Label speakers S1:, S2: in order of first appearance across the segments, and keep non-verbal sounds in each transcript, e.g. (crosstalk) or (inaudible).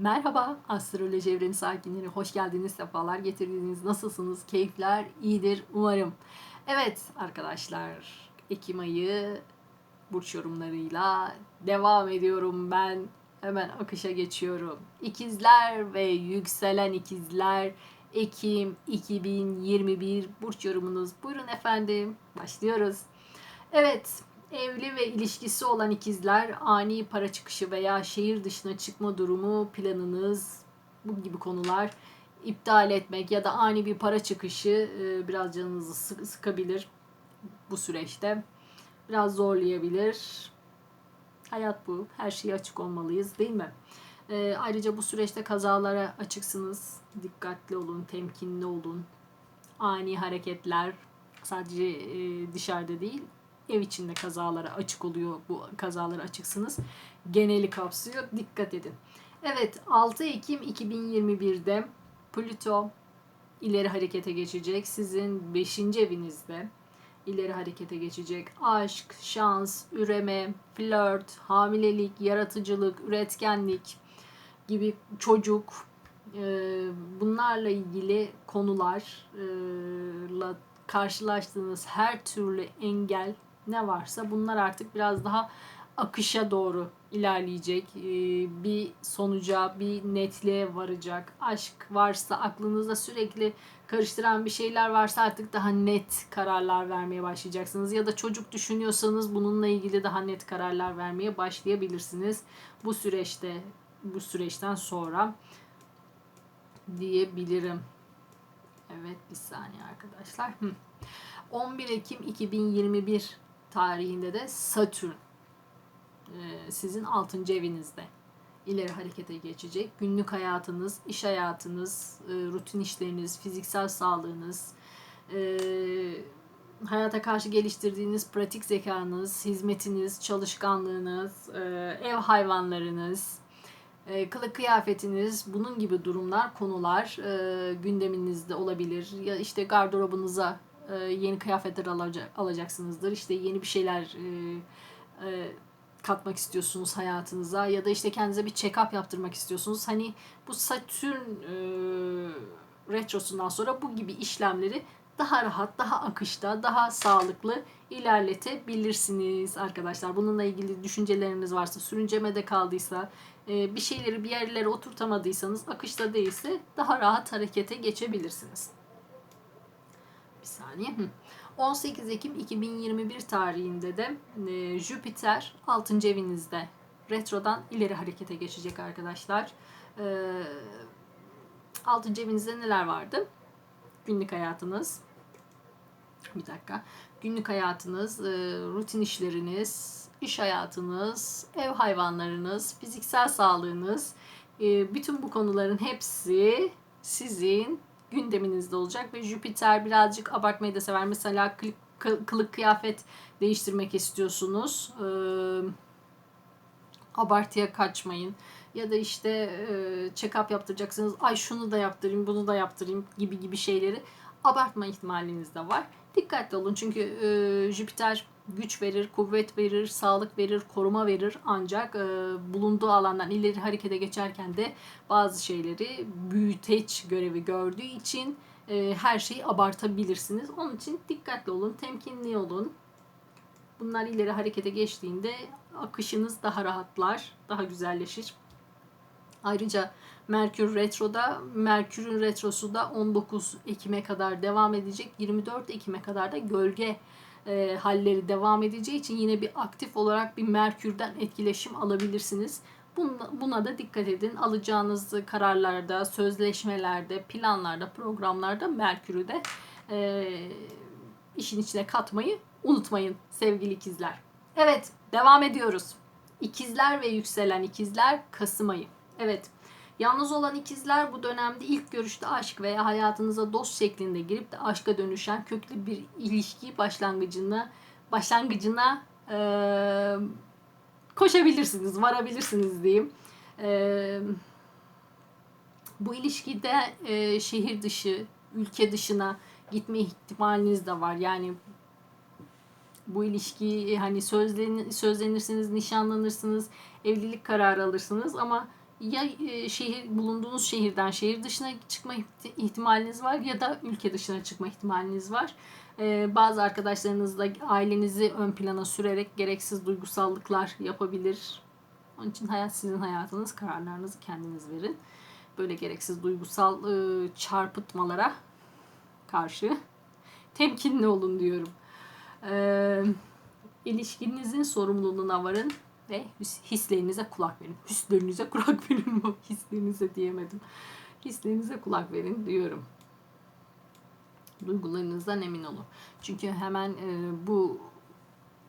S1: Merhaba astroloji evreni sakinleri. Hoş geldiniz, sefalar getirdiniz. Nasılsınız? Keyifler iyidir umarım. Evet arkadaşlar, Ekim ayı burç yorumlarıyla devam ediyorum ben. Hemen akışa geçiyorum. İkizler ve yükselen ikizler Ekim 2021 burç yorumunuz. Buyurun efendim. Başlıyoruz. Evet, Evli ve ilişkisi olan ikizler ani para çıkışı veya şehir dışına çıkma durumu planınız bu gibi konular iptal etmek ya da ani bir para çıkışı e, biraz canınızı sıkabilir bu süreçte. Biraz zorlayabilir. Hayat bu. Her şeye açık olmalıyız değil mi? E, ayrıca bu süreçte kazalara açıksınız. Dikkatli olun, temkinli olun. Ani hareketler sadece e, dışarıda değil ev içinde kazalara açık oluyor. Bu kazalara açıksınız. Geneli kapsıyor. Dikkat edin. Evet 6 Ekim 2021'de Plüto ileri harekete geçecek. Sizin 5. evinizde ileri harekete geçecek. Aşk, şans, üreme, flört, hamilelik, yaratıcılık, üretkenlik gibi çocuk e, bunlarla ilgili konularla karşılaştığınız her türlü engel ne varsa bunlar artık biraz daha akışa doğru ilerleyecek. Ee, bir sonuca, bir netliğe varacak. Aşk varsa, aklınızda sürekli karıştıran bir şeyler varsa artık daha net kararlar vermeye başlayacaksınız. Ya da çocuk düşünüyorsanız bununla ilgili daha net kararlar vermeye başlayabilirsiniz. Bu süreçte, bu süreçten sonra diyebilirim. Evet bir saniye arkadaşlar. 11 Ekim 2021 tarihinde de Satürn e, sizin 6. evinizde ileri harekete geçecek. Günlük hayatınız, iş hayatınız, e, rutin işleriniz, fiziksel sağlığınız, e, hayata karşı geliştirdiğiniz pratik zekanız, hizmetiniz, çalışkanlığınız, ev hayvanlarınız, kılık kıyafetiniz, bunun gibi durumlar, konular gündeminizde olabilir. Ya işte gardırobunuza e, yeni kıyafetler alacaksınızdır. İşte yeni bir şeyler e, e, katmak istiyorsunuz hayatınıza ya da işte kendinize bir check-up yaptırmak istiyorsunuz. Hani bu Satürn retrosundan sonra bu gibi işlemleri daha rahat, daha akışta, daha sağlıklı ilerletebilirsiniz arkadaşlar. Bununla ilgili düşünceleriniz varsa, sürüncemede kaldıysa, bir şeyleri bir yerlere oturtamadıysanız, akışta değilse daha rahat harekete geçebilirsiniz. Saniye. 18 Ekim 2021 tarihinde de e, Jüpiter 6. evinizde retrodan ileri harekete geçecek arkadaşlar. E, 6. evinizde neler vardı? Günlük hayatınız. Bir dakika. Günlük hayatınız, e, rutin işleriniz, iş hayatınız, ev hayvanlarınız, fiziksel sağlığınız, e, bütün bu konuların hepsi sizin gündeminizde olacak ve Jüpiter birazcık abartmayı da sever. Mesela kılık, kıyafet değiştirmek istiyorsunuz. Abartıya kaçmayın. Ya da işte e, check-up yaptıracaksınız. Ay şunu da yaptırayım, bunu da yaptırayım gibi gibi şeyleri abartma ihtimaliniz de var. Dikkatli olun çünkü e, Jüpiter güç verir, kuvvet verir, sağlık verir, koruma verir. Ancak e, bulunduğu alandan ileri harekete geçerken de bazı şeyleri büyüteç görevi gördüğü için e, her şeyi abartabilirsiniz. Onun için dikkatli olun, temkinli olun. Bunlar ileri harekete geçtiğinde akışınız daha rahatlar, daha güzelleşir. Ayrıca Merkür Retro'da, Merkür'ün retrosu da 19 Ekim'e kadar devam edecek. 24 Ekim'e kadar da gölge e, halleri devam edeceği için yine bir aktif olarak bir Merkür'den etkileşim alabilirsiniz. Buna, buna da dikkat edin. Alacağınız kararlarda, sözleşmelerde, planlarda, programlarda Merkür'ü de e, işin içine katmayı unutmayın sevgili ikizler. Evet, devam ediyoruz. İkizler ve yükselen ikizler Kasım ayı. Evet, Yalnız olan ikizler bu dönemde ilk görüşte aşk veya hayatınıza dost şeklinde girip de aşka dönüşen köklü bir ilişki başlangıcına başlangıcına e, koşabilirsiniz, varabilirsiniz diyeyim. E, bu ilişkide e, şehir dışı, ülke dışına gitme ihtimaliniz de var. Yani bu ilişki hani sözlen, sözlenirsiniz, nişanlanırsınız, evlilik kararı alırsınız ama ya e, şehir bulunduğunuz şehirden şehir dışına çıkma ihti- ihtimaliniz var ya da ülke dışına çıkma ihtimaliniz var. Ee, bazı arkadaşlarınızla ailenizi ön plana sürerek gereksiz duygusallıklar yapabilir. Onun için hayat sizin hayatınız. Kararlarınızı kendiniz verin. Böyle gereksiz duygusal e, çarpıtmalara karşı temkinli olun diyorum. Ee, ilişkinizin sorumluluğuna varın ve his- hislerinize kulak verin. Hislerinize kulak (laughs) verin. Hislerinize diyemedim. Hislerinize kulak verin diyorum. Duygularınızdan emin olun. Çünkü hemen e, bu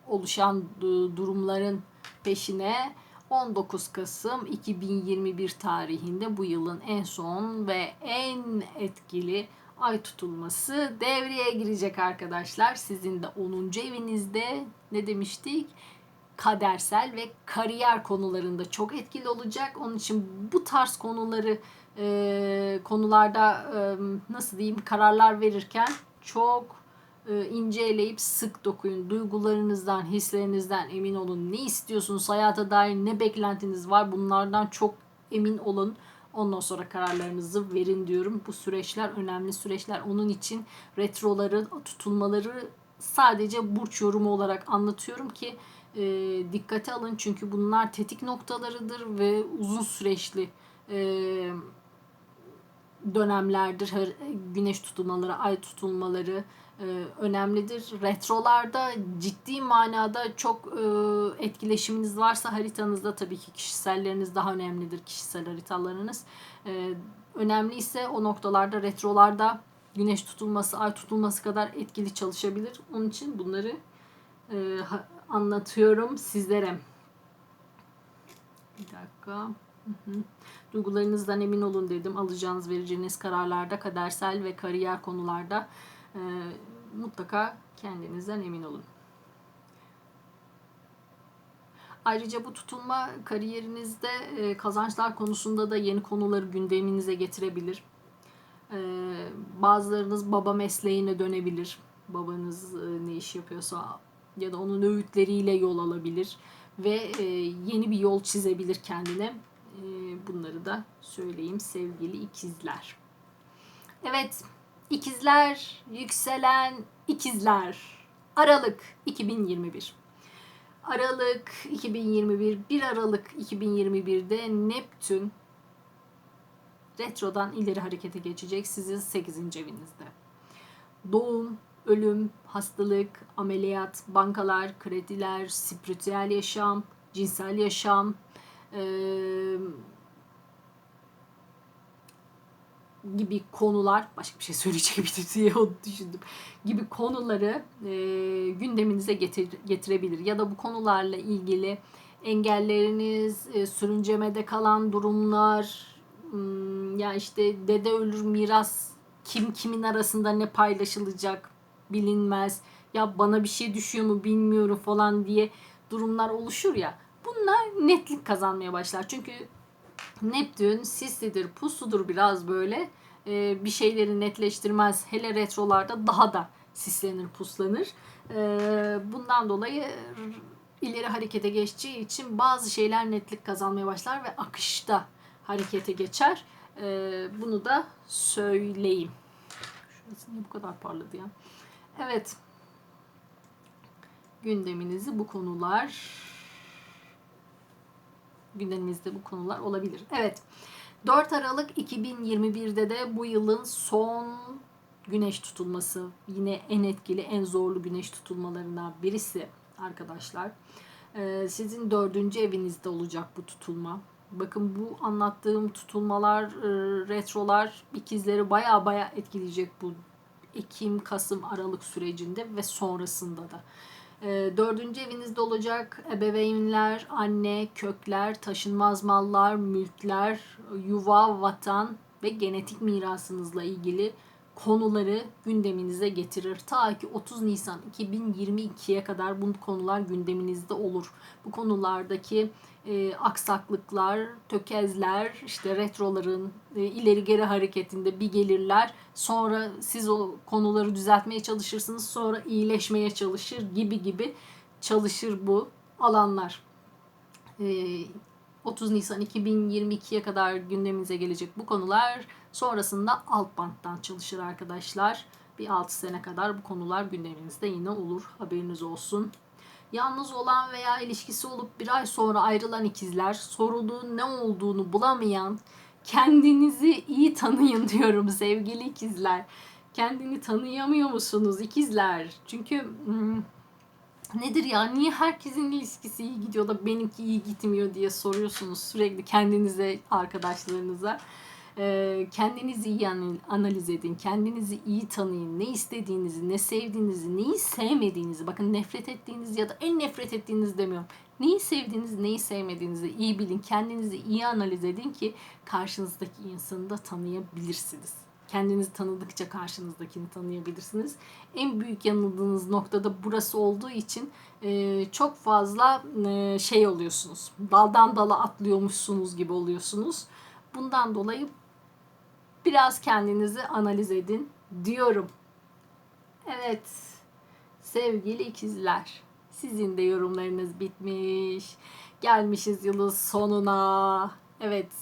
S1: oluşan du- durumların peşine 19 Kasım 2021 tarihinde bu yılın en son ve en etkili ay tutulması devreye girecek arkadaşlar. Sizin de 10. evinizde ne demiştik? Kadersel ve kariyer konularında çok etkili olacak. Onun için bu tarz konuları e, konularda e, nasıl diyeyim kararlar verirken çok e, ince eleyip sık dokuyun. Duygularınızdan, hislerinizden emin olun. Ne istiyorsunuz hayata dair ne beklentiniz var bunlardan çok emin olun. Ondan sonra kararlarınızı verin diyorum. Bu süreçler önemli süreçler. Onun için retroları, tutulmaları sadece burç yorumu olarak anlatıyorum ki e, dikkate alın. Çünkü bunlar tetik noktalarıdır ve uzun süreçli e, dönemlerdir. Her, güneş tutulmaları, ay tutulmaları e, önemlidir. Retrolarda ciddi manada çok e, etkileşiminiz varsa haritanızda tabii ki kişiselleriniz daha önemlidir. Kişisel haritalarınız. E, önemli ise o noktalarda retrolarda güneş tutulması, ay tutulması kadar etkili çalışabilir. Onun için bunları e, anlatıyorum sizlere. Bir dakika. Duygularınızdan emin olun dedim. Alacağınız, vereceğiniz kararlarda, kadersel ve kariyer konularda e, mutlaka kendinizden emin olun. Ayrıca bu tutulma kariyerinizde e, kazançlar konusunda da yeni konuları gündeminize getirebilir. E, bazılarınız baba mesleğine dönebilir. Babanız e, ne iş yapıyorsa ya da onun öğütleriyle yol alabilir ve e, yeni bir yol çizebilir kendine. E, bunları da söyleyeyim sevgili ikizler. Evet, ikizler, yükselen ikizler. Aralık 2021. Aralık 2021, 1 Aralık 2021'de Neptün retrodan ileri harekete geçecek sizin 8. evinizde. Doğum, ölüm, hastalık, ameliyat, bankalar, krediler, spiritüel yaşam, cinsel yaşam, eee, gibi konular başka bir şey söyleyecektim (laughs) diye onu düşündüm gibi konuları e, gündeminize getir, getirebilir. Ya da bu konularla ilgili engelleriniz e, sürüncemede kalan durumlar hmm, ya işte dede ölür miras kim kimin arasında ne paylaşılacak bilinmez ya bana bir şey düşüyor mu bilmiyorum falan diye durumlar oluşur ya bunlar netlik kazanmaya başlar çünkü Neptün sislidir, pusludur biraz böyle. Ee, bir şeyleri netleştirmez. Hele retrolarda daha da sislenir, puslanır. Ee, bundan dolayı ileri harekete geçeceği için bazı şeyler netlik kazanmaya başlar ve akışta harekete geçer. Ee, bunu da söyleyeyim. Şurası niye bu kadar parladı ya? Evet. Gündeminizi bu konular gündemimizde bu konular olabilir. Evet. 4 Aralık 2021'de de bu yılın son güneş tutulması yine en etkili, en zorlu güneş tutulmalarından birisi arkadaşlar. Ee, sizin dördüncü evinizde olacak bu tutulma. Bakın bu anlattığım tutulmalar, e, retrolar ikizleri baya baya etkileyecek bu Ekim, Kasım, Aralık sürecinde ve sonrasında da. E, dördüncü evinizde olacak ebeveynler, anne, kökler, taşınmaz mallar, mülkler, yuva, vatan ve genetik mirasınızla ilgili konuları gündeminize getirir. Ta ki 30 Nisan 2022'ye kadar bu konular gündeminizde olur. Bu konulardaki e, aksaklıklar, tökezler, işte retroların e, ileri geri hareketinde bir gelirler. Sonra siz o konuları düzeltmeye çalışırsınız. Sonra iyileşmeye çalışır gibi gibi çalışır bu alanlar. E, 30 Nisan 2022'ye kadar gündemimize gelecek bu konular sonrasında alt banttan çalışır arkadaşlar. Bir 6 sene kadar bu konular gündeminizde yine olur. Haberiniz olsun. Yalnız olan veya ilişkisi olup bir ay sonra ayrılan ikizler, sorduğun ne olduğunu bulamayan, kendinizi iyi tanıyın (laughs) diyorum sevgili ikizler. Kendini tanıyamıyor musunuz ikizler? Çünkü hmm, nedir ya niye herkesin ilişkisi iyi gidiyor da benimki iyi gitmiyor diye soruyorsunuz sürekli kendinize, arkadaşlarınıza. Kendinizi iyi analiz edin, kendinizi iyi tanıyın, ne istediğinizi, ne sevdiğinizi, neyi sevmediğinizi, bakın nefret ettiğiniz ya da en nefret ettiğiniz demiyorum. Neyi sevdiğinizi, neyi sevmediğinizi iyi bilin, kendinizi iyi analiz edin ki karşınızdaki insanı da tanıyabilirsiniz. Kendinizi tanıdıkça karşınızdakini tanıyabilirsiniz. En büyük yanıldığınız noktada burası olduğu için e, çok fazla e, şey oluyorsunuz. Daldan dala atlıyormuşsunuz gibi oluyorsunuz. Bundan dolayı biraz kendinizi analiz edin diyorum. Evet sevgili ikizler sizin de yorumlarınız bitmiş. Gelmişiz yılın sonuna. Evet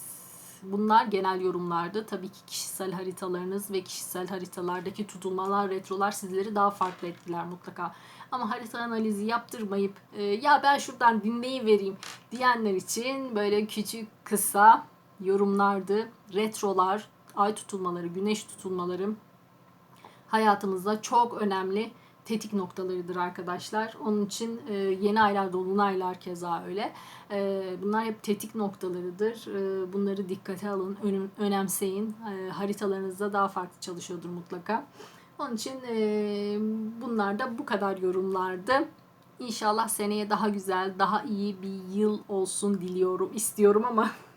S1: bunlar genel yorumlardı. Tabii ki kişisel haritalarınız ve kişisel haritalardaki tutulmalar, retrolar sizleri daha farklı etkiler mutlaka. Ama harita analizi yaptırmayıp e, ya ben şuradan dinleyi vereyim diyenler için böyle küçük kısa yorumlardı. Retrolar, ay tutulmaları, güneş tutulmaları hayatımızda çok önemli tetik noktalarıdır arkadaşlar. Onun için e, yeni aylar, dolunaylar keza öyle. E, bunlar hep tetik noktalarıdır. E, bunları dikkate alın, ön, önemseyin. E, haritalarınızda daha farklı çalışıyordur mutlaka. Onun için e, bunlar da bu kadar yorumlardı. İnşallah seneye daha güzel, daha iyi bir yıl olsun diliyorum, istiyorum ama (laughs)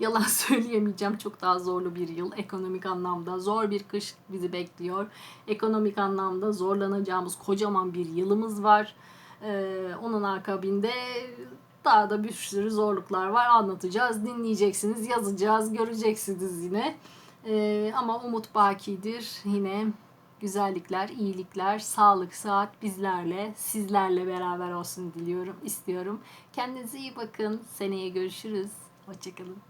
S1: Yalan (laughs) söyleyemeyeceğim. Çok daha zorlu bir yıl. Ekonomik anlamda zor bir kış bizi bekliyor. Ekonomik anlamda zorlanacağımız kocaman bir yılımız var. Ee, onun akabinde daha da bir sürü zorluklar var. Anlatacağız, dinleyeceksiniz, yazacağız, göreceksiniz yine. Ee, ama umut bakidir. Yine güzellikler, iyilikler, sağlık, saat bizlerle, sizlerle beraber olsun diliyorum, istiyorum. Kendinize iyi bakın. Seneye görüşürüz. Hoşçakalın.